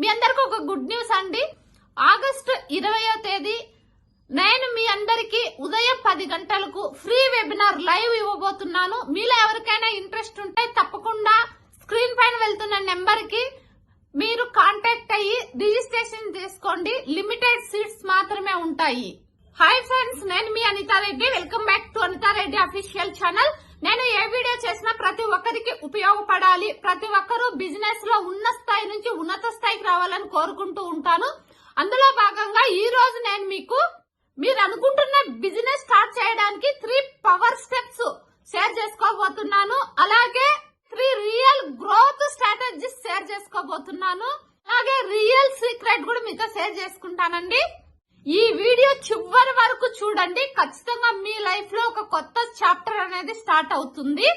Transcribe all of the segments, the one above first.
మీ అందరికి ఒక good news అండి. ఆగస్టు ఇరవయో తేదీ నేను మీ అందరికి ఉదయం పది గంటలకు ఫ్రీ వెబినార్ లైవ్ ఇవ్వబోతున్నాను. మీలో ఎవరికైనా ఇంట్రెస్ట్ ఉంటే తప్పకుండా స్క్రీన్ పైన వెళ్తున్న నెంబర్కి మీరు కాంటాక్ట్ అయ్యి రిజిస్ట్రేషన్ చేసుకోండి. లిమిటెడ్ సీట్స్ మాత్రమే ఉంటాయి. హాయ్ ఫ్రెండ్స్ నేను మీ Anitha Reddy. Welcome back to Anitha Reddy official channel నేను ఏ వీడియో చేసినా ప్రతి ఒక్కరికి ఉపయోగపడాలి. ప్రతి ఒక్కరూ బిజినెస్లో ఉన్న స్థాయి నుంచి ఉన్నత స్థాయికి రావాలని కోరుకుంటూ ఉంటాను. అందులో భాగంగా ఈ రోజు నేను మీకు మీరు అనుకుంటున్న బిజినెస్ స్టార్ట్ చేయడానికి త్రీ పవర్ స్టెప్స్ షేర్ చేసుకోబోతున్నాను. అలా three real growth strategies share చేసుకోబోతున్నాను అలాగే రియల్ సీక్రెట్ కూడా మీతో షేర్ చేసుకుంటానండి ఈ వీడియో చివరి వరకు చూడండి ఖచ్చితంగా మీ లైఫ్లో ఒక కొత్త చాప్టర్ అనేది స్టార్ట్ అవుతుంది.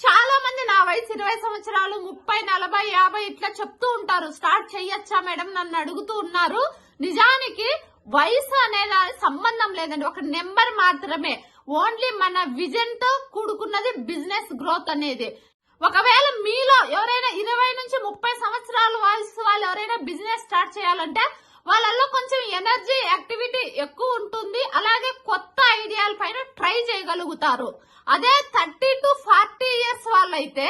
చాలా మంది నా వయసు ఇరవై సంవత్సరాలు ముప్పై నలభై యాభై ఇట్లా చెప్తూ ఉంటారు. స్టార్ట్ చెయ్యొచ్చా మేడం? నన్ను అడుగుతూ ఉన్నారు. నిజానికి వయసు అనేది సంబంధం లేదండి. ఒక నెంబర్ మాత్రమే. ఓన్లీ మన విజన్తో కూడుకున్నది బిజినెస్ గ్రోత్ అనేది. ఒకవేళ మీలో ఎవరైనా ఇరవై నుంచి ముప్పై సంవత్సరాల వయసు వాళ్ళు ఎవరైనా బిజినెస్ స్టార్ట్ చేయాలంటే వాళ్ళల్లో కొంచెం ఎనర్జీ యాక్టివిటీ ఎక్కువ ఉంటుంది. అలాగే కొత్త ట్రై చేయగలుగుతారు. అదే థర్టీ టు ఫార్టీ ఇయర్స్ వాళ్ళైతే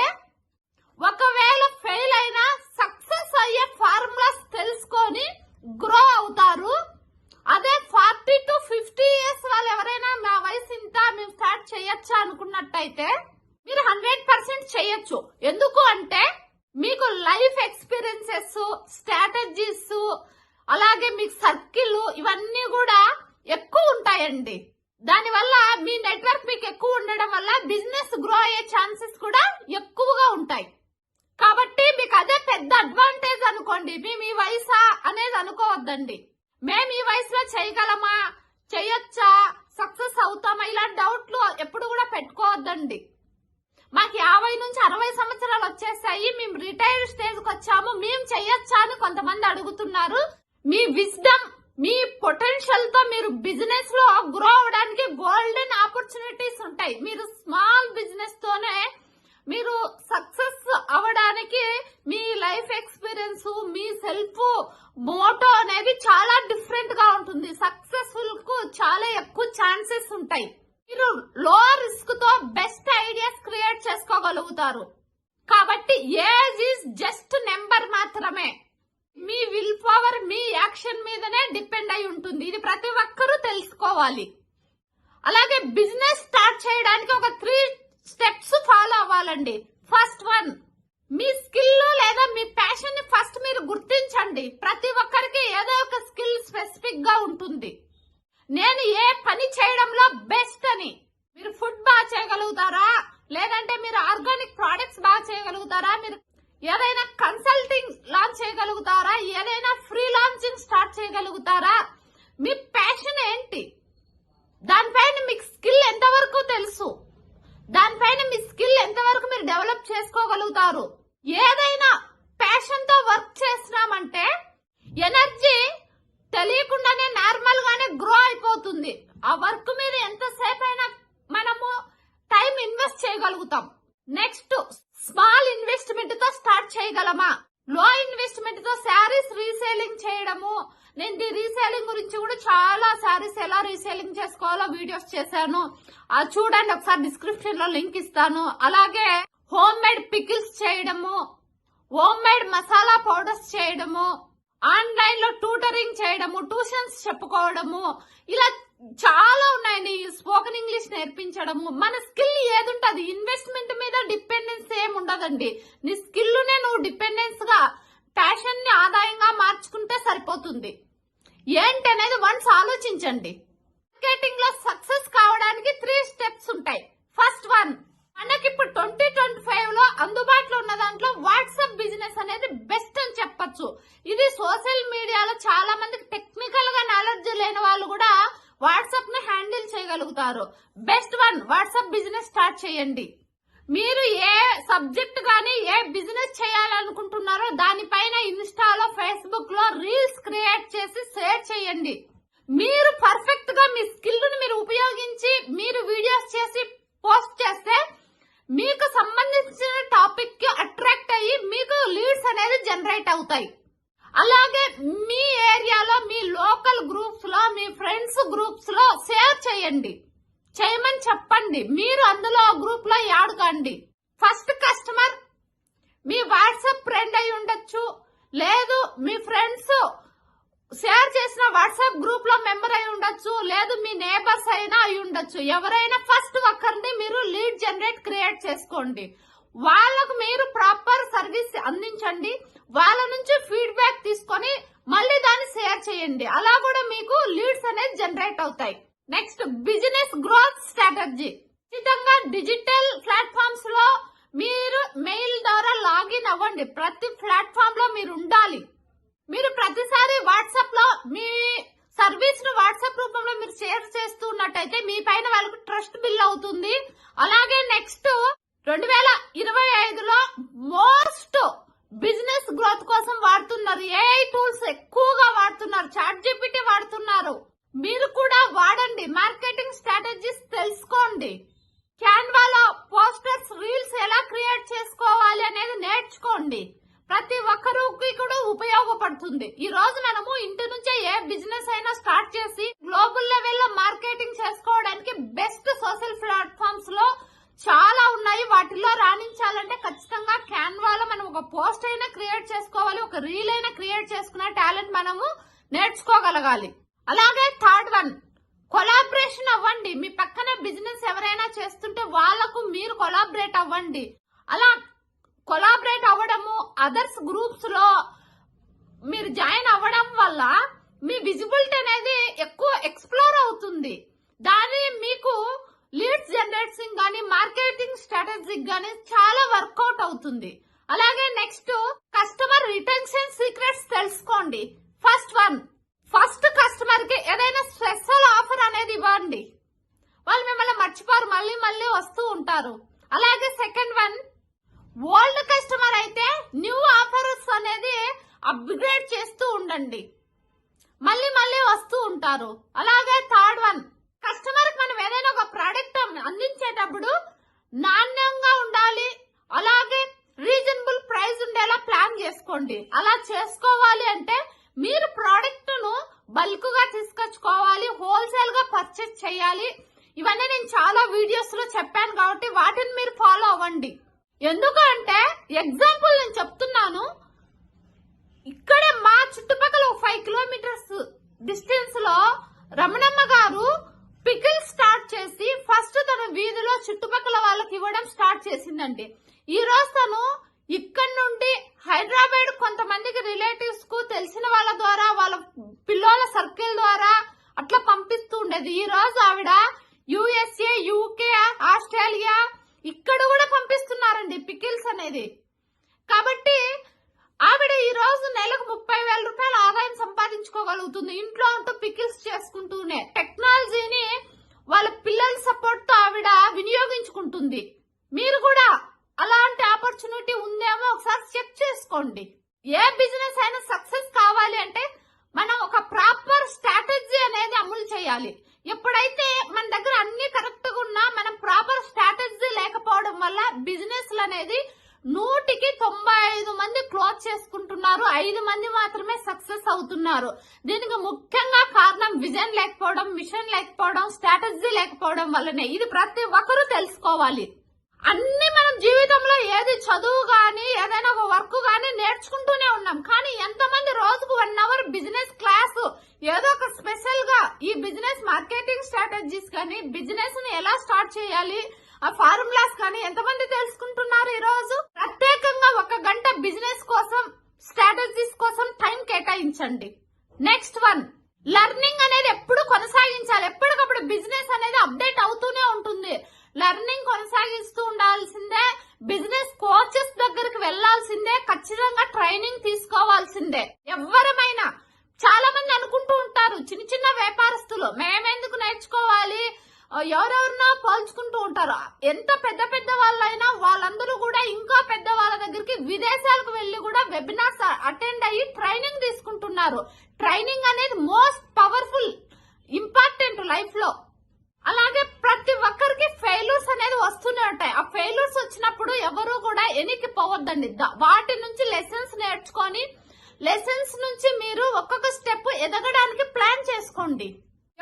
ఒకవేళ ఫెయిల్ అయినా సక్సెస్ అయ్యే ఫార్ములాస్ తెలుసుకొని గ్రో అవుతారు. అదే ఫార్టీ టు ఫిఫ్టీ ఇయర్స్ వాళ్ళు ఎవరైనా మా వయసు ఇంత మేము స్టార్ట్ చేయొచ్చా అనుకున్నట్టయితే మీరు హండ్రెడ్ పర్సెంట్ చేయొచ్చు. ఎందుకు అంటే మీకు లైఫ్ ఎక్స్పీరియన్సెస్ స్ట్రాటజీస్ అలాగే మీకు సర్కిల్ ఇవన్నీ కూడా ఎక్కువ ఉంటాయండి. దానివల్ల మీ నెట్వర్క్ మీకు ఎక్కువ ఉండడం వల్ల బిజినెస్ గ్రో అయ్యే ఛాన్సెస్ కూడా ఎక్కువగా ఉంటాయి. కాబట్టి మీకు అదే పెద్ద అడ్వాంటేజ్ అనుకోండి. మేము ఈ వయసా అనేది అనుకోవద్దండి. మేము ఈ వయసులో చేయగలమా? చేయొచ్చా? సక్సెస్ అవుతామా? ఇలాంటి డౌట్లు ఎప్పుడు కూడా పెట్టుకోవద్దండి. మాకు యాభై నుంచి అరవై సంవత్సరాలు వచ్చేసాయి. మేము రిటైర్డ్ స్టేజ్కి వచ్చాము. మేము చెయ్యొచ్చా అని కొంతమంది అడుగుతున్నారు. మీ విజ్డమ్ మీ పొటెన్షియల్తో మీరు బిజినెస్లో గ్రో అవడానికి గోల్డెన్ ఆపర్చునిటీస్ ఉంటాయి. మీరు స్మాల్ బిజినెస్ తోనే మీరు సక్సెస్ అవడానికి మీ లైఫ్ ఎక్స్పీరియన్స్ మీ సెల్ఫ్ మోటో అనేది చాలా డిఫరెంట్గా ఉంటుంది. సక్సెస్ఫుల్కు చాలా ఎక్కువ ఛాన్సెస్ ఉంటాయి. మీరు లో రిస్క్తో బెస్ట్ ఐడియాస్ క్రియేట్ చేసుకోగలుగుతారు. కాబట్టి ఏజ్ ఈజ్ జస్ట్ నెంబర్ మాత్రమే. మీ విల్ పవర్ మీ యాక్షన్ మీదనే డిపెండ్ అయి ఉంటుంది. ఇది ప్రతి ఒక్కరూ తెలుసుకోవాలి. అలాగే బిజినెస్ స్టార్ట్ చేయడానికి ఒక త్రీ స్టెప్స్ ఫాలో అవ్వాలండి. ఫస్ట్ వన్ మీ స్కిల్ లేదా మీ ప్యాషన్ని ఫస్ట్ మీరు గుర్తించండి. ప్రతి ఒక్కరికి ఏదో ఒక స్కిల్ స్పెసిఫిక్గా ఉంటుంది. నేను ఏ పని చేయడంలో బెస్ట్ అని. మీరు ఫుడ్ బాగా చేయగలుగుతారా? లేదంటే మీరు ఆర్గానిక్ ప్రోడక్ట్స్ బాగా చేయగలుగుతారా? మీరు ఏదైనా కన్సల్టింగ్ లాంచ్ చేయగలుగుతారా? ఏదైనా ఫ్రీ లాంచింగ్ స్టార్ట్ చేయగలుగుతారా? మీ ప్యాషన్ ఏంటి? దానిపైన మీకు స్కిల్ ఎంతవరకు తెలుసు? దానిపైన మీ స్కిల్ ఎంతవరకు మీరు డెవలప్ చేసుకోగలుగుతారు? ఏదైనా ప్యాషన్తో వర్క్ చేస్తున్నామంటే ఎనర్జీ తెలియకుండానే నార్మల్ గానే గ్రో అయిపోతుంది. ఆ వర్క్ మీద ఎంతసేపు అయినా మనము టైం ఇన్వెస్ట్ చేయగలుగుతాం. నెక్స్ట్ స్మాల్ ఇన్వెస్ట్మెంట్తో స్టార్ట్ చేయగలమా? లో ఇన్వెస్ట్మెంట్తో శారీస్ రీసేలింగ్ చేయడము. నేను రీసేలింగ్ గురించి కూడా చాలా శారీస్ ఎలా రీసేలింగ్ చేసుకోవాలో వీడియోస్ చేశాను. అది చూడండి ఒకసారి డిస్క్రిప్షన్లో లింక్ ఇస్తాను. అలాగే హోమ్ మేడ్ పికిల్స్ చేయడము హోమ్ మేడ్ మసాలా పౌడర్స్ చేయడము ఆన్లైన్లో ట్యూటరింగ్ చేయడము ట్యూషన్స్ చెప్పుకోవడము. ఇలా చాలా ఉన్నాయండి. స్పోకెన్ ఇంగ్లీష్ నేర్పించడము. మన స్కిల్ ఏదుంటది? ఇన్వెస్ట్మెంట్ మీద డిపెండెన్స్ ఏమి ఉండదండి. నీ స్కిల్నే నువ్వు డిపెండెన్స్గా ప్యాషన్ని ఆదాయంగా మార్చుకుంటే సరిపోతుంది. ఏంటి అనేది వన్స్ ఆలోచించండి. మార్కెటింగ్లో సక్సెస్ కావడానికి త్రీ స్టెప్స్ ఉంటాయి. ఫస్ట్ వన్ మనకి ఇప్పుడు ట్వంటీ ట్వంటీ ఫైవ్లో అందుబాటులో ఉన్న దాంట్లో వాట్సాప్ బిజినెస్ అనేది బెస్ట్ అని చెప్పొచ్చు ఇది సోషల్ మీడియాలో చాలా మందికి టెక్నికల్గా నాలెడ్జ్ లేని వాళ్ళు కూడా వాట్సాప్ని హ్యాండిల్ చేయగలుగుతారు best one WhatsApp business start చేయండి మీరు ఏ సబ్జెక్ట్ గానీ ఏ బిజినెస్ చేయాలనుకుంటున్నారో దానిపైన ఇన్స్టాలో ఫేస్బుక్లో రీల్స్ క్రియేట్ చేసి షేర్ చేయండి. మీరు పర్ఫెక్ట్గా మీ స్కిల్ మీరు ఉపయోగించి మీరు వీడియోస్ చేసి పోస్ట్ చేస్తే మీకు సంబంధించిన టాపిక్కి అట్రాక్ట్ అయ్యి మీకు లీడ్స్ అనేది జనరేట్ అవుతాయి. అలాగే మీ ఏరియాలో మీ లోకల్ గ్రూప్స్లో మీ ఫ్రెండ్స్ గ్రూప్స్లో షేర్ చేయండి. చేయమని చెప్పండి. మీరు అందులో గ్రూప్లో యాడ్ కండి. ఫస్ట్ కస్టమర్ మీ వాట్సాప్ ఫ్రెండ్ అయి ఉండొచ్చు. లేదు మీ ఫ్రెండ్స్ షేర్ చేసిన వాట్సాప్ గ్రూప్లో మెంబర్ అయి ఉండొచ్చు లేదు మీ నేబర్స్ అయినా అయి ఉండొచ్చు. ఎవరైనా ఫస్ట్ ఒక్కరిని మీరు లీడ్ జనరేట్ క్రియేట్ చేసుకోండి. వాళ్ళకు మీరు ప్రాపర్ సర్వీస్ అందించండి. వాళ్ళ నుంచి ఫీడ్బ్యాక్ తీసుకొని మళ్ళీ దాన్ని షేర్ చేయండి. అలా కూడా మీకు లీడ్స్ అనేది జనరేట్ అవుతాయి. నెక్స్ట్ బిజినెస్ గ్రోత్ స్ట్రాటజీ ఖచ్చితంగా డిజిటల్ ప్లాట్ఫామ్స్లో మీరు మెయిల్ ద్వారా లాగిన్ అవ్వండి. ప్రతి ప్లాట్ఫామ్లో మీరు ఉండాలి. మీరు ప్రతిసారి వాట్సాప్లో మీ సర్వీస్ను వాట్సాప్ రూపంలో మీరు షేర్ చేస్తున్నట్టయితే మీ పైన వాళ్ళకు ట్రస్ట్ బిల్ అవుతుంది. అలాగే నెక్స్ట్ రెండు వేల ఇరవై ఐదులో మోస్ట్ బిజినెస్ గ్రోత్ కోసం వాడుతున్నారు. ఏఐ టూల్స్ ఎక్కువగా వాడుతున్నారు. చాట్ జీపీటీ వాడుతున్నారు. మీరు కూడా వాడండి. మార్కెట్ స్ట్రాటజీస్ తెలుసుకోండి క్యాన్వాలో పోస్టర్స్ రీల్స్ ఎలా క్రియేట్ చేసుకోవాలి అనేది నేర్చుకోండి ప్రతి ఒక్కరికి కూడా ఉపయోగపడుతుంది ఈ రోజు మనము ఇంటి నుంచే ఏ బిజినెస్ అయినా స్టార్ట్ చేసి గ్లోబల్ లెవెల్లో మార్కెటింగ్ చేసుకోవడానికి బెస్ట్ సోషల్ ప్లాట్ఫామ్స్లో చాలా ఉన్నాయి వాటిల్లో రాణించాలంటే ఖచ్చితంగా క్యాన్వాలో మనం ఒక పోస్ట్ అయినా క్రియేట్ చేసుకోవాలి ఒక రీల్ అయినా క్రియేట్ చేసుకున్న టాలెంట్ మనము నేర్చుకోగలగాలి. అలాగే థర్డ్ వన్ కొలాబరేషన్ అవ్వండి. మీ పక్కన బిజినెస్ ఎవరైనా చేస్తుంటే వాళ్ళకు మీరు కొలాబరేట్ అవ్వండి. అలా కొలాబరేట్ అవ్వడము అదర్స్ గ్రూప్స్లో మీరు జాయిన్ అవ్వడం వల్ల మీ విజిబిలిటీ అనేది ఎక్కువ ఎక్స్ప్లోర్ అవుతుంది దాని మీకు లీడ్స్ జనరేటింగ్ గానీ మార్కెటింగ్ స్ట్రాటజిక్ గానీ చాలా వర్కౌట్ అవుతుంది అలాగే నెక్స్ట్ కస్టమర్ రిటెన్షన్ సీక్రెట్స్ తెలుసుకోండి ఫస్ట్ వన్ ఫస్ట్ కస్టమర్కి ఏదైనా స్పెషల్ ఆఫర్ అనేది ఇవ్వండి వాళ్ళు మిమ్మల్ని మర్చిపోరు మళ్ళీ మళ్ళీ వస్తూ ఉంటారు. అలాగే సెకండ్ వన్ ఓల్డ్ కస్టమర్ అయితే న్యూ ఆఫర్స్ అనేది అప్గ్రేడ్ చేస్తూ ఉండండి. మళ్ళీ మళ్ళీ వస్తూ ఉంటారు. అలాగే థర్డ్ వన్ కస్టమర్కి మనం ఏదైనా ఒక ప్రోడక్ట్ అందించేటప్పుడు నాణ్యంగా ఉండాలి అలాగే రీజనబుల్ ప్రైస్ ఉండేలా ప్లాన్ చేసుకోండి. అలా చేసుకోవాలి అంటే మీరు ప్రోడక్ట్ను బల్క్గా తీసుకొచ్చుకోవాలి హోల్సేల్గా పర్చేస్ చేయాలి ఇవన్నీ నేను చాలా వీడియోస్లో చెప్పాను కాబట్టి వాటిని మీరు ఫాలో అవ్వండి. ఎందుకంటే ఎగ్జాంపుల్ నేను చెప్తున్నాను. ఇక్కడే మా చుట్టుపక్కల ఒక ఫైవ్ కిలోమీటర్స్ డిస్టెన్స్లో రమణమ్మ గారు పికిల్ స్టార్ట్ చేసి ఫస్ట్ తన వీధిలో చుట్టుపక్కల వాళ్ళకి ఇవ్వడం స్టార్ట్ చేసిందండి. ఈ రోజు తను ఇక్కడ నుండి హైదరాబాద్ కొంతమందికి రిలేటివ్స్కు తెలిసిన వాళ్ళ ద్వారా వాళ్ళ పిల్లల సర్కిల్ ద్వారా అట్లా పంపిస్తూ ఉండేది. ఈ రోజు ఆవిడ యుఎస్ఏ యూకే ఆస్ట్రేలియా ఇక్కడ కూడా పంపిస్తున్నారండి పికిల్స్ అనేది. కాబట్టి ఆవిడ ఈ రోజు నెలకు ముప్పై వేల రూపాయల ఆదాయం సంపాదించుకోగలుగుతుంది. ఇంట్లో ఉంటూ పికిల్స్ చేసుకుంటూనే టెక్నాలజీని వాళ్ళ పిల్లల సపోర్ట్తో ఆవిడ వినియోగించుకుంటుంది. మీరు కూడా అలాంటి ఆపర్చునిటీ ఉందేమో ఒకసారి చెక్ చేసుకోండి. ఏ బిజినెస్ అయినా సక్సెస్ కావాలి అంటే మనం ఒక ప్రాపర్ స్ట్రాటజీ అనేది అమలు చేయాలి. ఎప్పుడైతే మన దగ్గర అన్ని కరెక్ట్గా ఉన్నా మనం ప్రాపర్ స్ట్రాటజీ లేకపోవడం వల్ల బిజినెస్ అనేది నూటికి తొంభై ఐదు మంది క్లోజ్ చేసుకుంటున్నారు. ఐదు మంది మాత్రమే సక్సెస్ అవుతున్నారు. దీనికి ముఖ్యంగా కారణం విజన్ లేకపోవడం మిషన్ లేకపోవడం స్ట్రాటజీ లేకపోవడం వల్లనే. ఇది ప్రతి ఒక్కరూ తెలుసుకోవాలి. అన్ని మనం జీవితంలో ఏది చదువు గాని ఏదైనా ఒక వర్క్ గాని నేర్చుకుంటూనే ఉన్నాం. కానీ ఎంతమంది రోజుకు వన్ అవర్ బిజినెస్ క్లాస్ ఏదో ఒక స్పెషల్గా ఈ బిజినెస్ మార్కెటింగ్ స్ట్రాటజీస్ కానీ బిజినెస్ని ఎలా స్టార్ట్ చేయాలి ఆ ఫార్ములాస్ కానీ ఎంతమంది తెలుసుకుంటున్నారు ఈ రోజు ప్రత్యేకంగా ఒక గంట బిజినెస్ కోసం స్ట్రాటజీస్ కోసం టైం కేటాయించండి. నెక్స్ట్ వన్ లెర్నింగ్ అనేది ఎప్పుడు కొనసాగించాలి. ఎప్పటికప్పుడు బిజినెస్ అనేది అప్డేట్ అవుతూనే ఉంటుంది. లెర్నింగ్ కొనసాగిస్తూ ఉండాల్సిందే బిజినెస్ కోచెస్ దగ్గరికి వెళ్ళాల్సిందే ఖచ్చితంగా ట్రైనింగ్ తీసుకోవాల్సిందే. ఎవరమైనా చాలా మంది అనుకుంటూ ఉంటారు చిన్న చిన్న వ్యాపారస్తులు మేమెందుకు నేర్చుకోవాలి? ఎవరెవరినో పోల్చుకుంటూ ఉంటారు. ఎంత పెద్ద పెద్ద వాళ్ళైనా వాళ్ళందరూ కూడా ఇంకా పెద్ద వాళ్ళ దగ్గరికి విదేశాలకు వెళ్ళి కూడా వెబినార్స్ అటెండ్ అయ్యి ట్రైనింగ్ తీసుకుంటున్నారు. ట్రైనింగ్ అనేది మోస్ట్ పవర్ఫుల్ ఇంపార్టెంట్ లైఫ్లో. అలాగే ప్రతి ఒక్కరికి ఫెయిల్యూర్స్ అనేది వస్తూనే ఉంటాయి. ఆ ఫెయిల్యూర్స్ వచ్చినప్పుడు ఎవరు కూడా ఎనికి పోవద్దండి. వాటి నుంచి లెసన్స్ నేర్చుకొని లెసన్స్ నుంచి మీరు ఒక్కొక్క స్టెప్ ఎదగడానికి ప్లాన్ చేసుకోండి.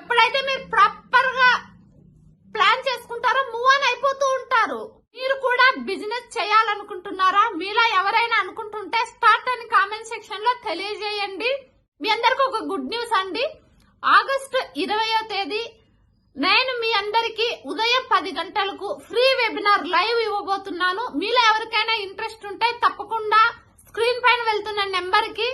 ఎప్పుడైతే మీరు ప్రాపర్గా ప్లాన్ చేసుకుంటారో మూవ్ ఆన్ అయిపోతూ ఉంటారు. మీరు కూడా బిజినెస్ చేయాలనుకుంటున్నారా? మీలా ఎవరైనా అనుకుంటుంటే స్టార్ట్ అని కామెంట్ సెక్షన్లో తెలియజేయండి. మీ అందరికి ఒక గుడ్ న్యూస్ అండి. ఆగస్టు ఇరవయో తేదీ నేను మీ అందరికి ఉదయం పది గంటలకు ఫ్రీ వెబినార్ లైవ్ ఇవ్వబోతున్నాను. మీలో ఎవరికైనా ఇంట్రెస్ట్ ఉంటే తప్పకుండా స్క్రీన్ పైన వెళ్తున్న నెంబర్కి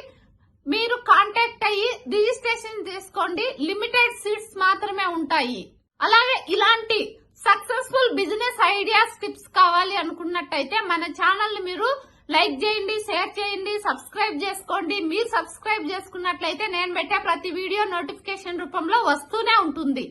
మీరు కాంటాక్ట్ అయ్యి రిజిస్ట్రేషన్ చేసుకోండి. లిమిటెడ్ సీట్స్ మాత్రమే ఉంటాయి. అలాగే ఇలాంటి సక్సెస్ఫుల్ బిజినెస్ ఐడియాస్ టిప్స్ కావాలి అనుకున్నట్టయితే మన ఛానల్ మీరు లైక్ చేయండి షేర్ చేయండి సబ్స్క్రైబ్ చేసుకోండి. మీరు సబ్స్క్రైబ్ చేసుకున్నట్లయితే నేను పెట్టే ప్రతి వీడియో నోటిఫికేషన్ రూపంలో వస్తూనే ఉంటుంది.